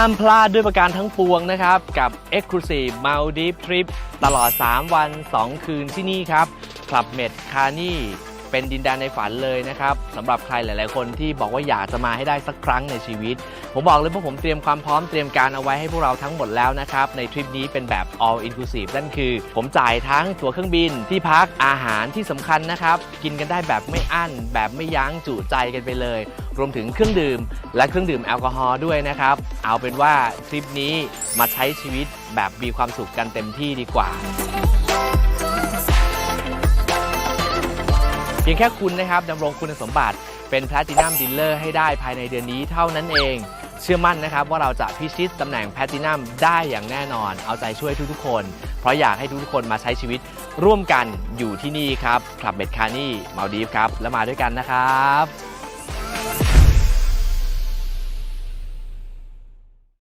ามพลาดด้วยประการทั้งปวงนะครับ กับ Exclusive Maldives Trip ตลอด 3 วัน 2 คืนที่นี่ครับคลับเมดคานี่ เป็นดินแดนในฝันเลยนะครับสำหรับใครหลาย ๆ คนที่บอกว่าอยากจะมาให้ได้สักครั้งในชีวิต ผมบอกเลยว่าผมเตรียมความพร้อมเตรียมการเอาไว้ให้พวกเราทั้งหมดแล้วนะครับในทริปนี้เป็นแบบ all inclusive นั่นคือ ผมจ่ายทั้งตั๋วเครื่องบินที่พักอาหารที่สำคัญนะครับกินกันได้แบบไม่อั้น แบบไม่ยั้งจุใจกันไปเลย รวมถึงเครื่องดื่ม และเครื่องดื่มแอลกอฮอล์ด้วยนะครับเอาเป็นว่าทริปนี้มาใช้ชีวิตแบบมีความสุขกันเต็มที่ดีกว่า เพียงแค่คุณนะครับดำรงคุณสมบัติเป็นแพลตินัมดิลเลอร์ให้ได้ภายในเดือนนี้เท่านั้นเอง เชื่อมั่นนะครับว่าเราจะพิชิตตำแหน่งแพลตินัมได้อย่างแน่นอน เอาใจช่วยทุกๆคน เพราะอยากให้ทุกๆคนมาใช้ชีวิตร่วมกันอยู่ที่นี่ครับคลับเบดคานี่มาดีฟครับแล้วมาด้วยกันนะครับ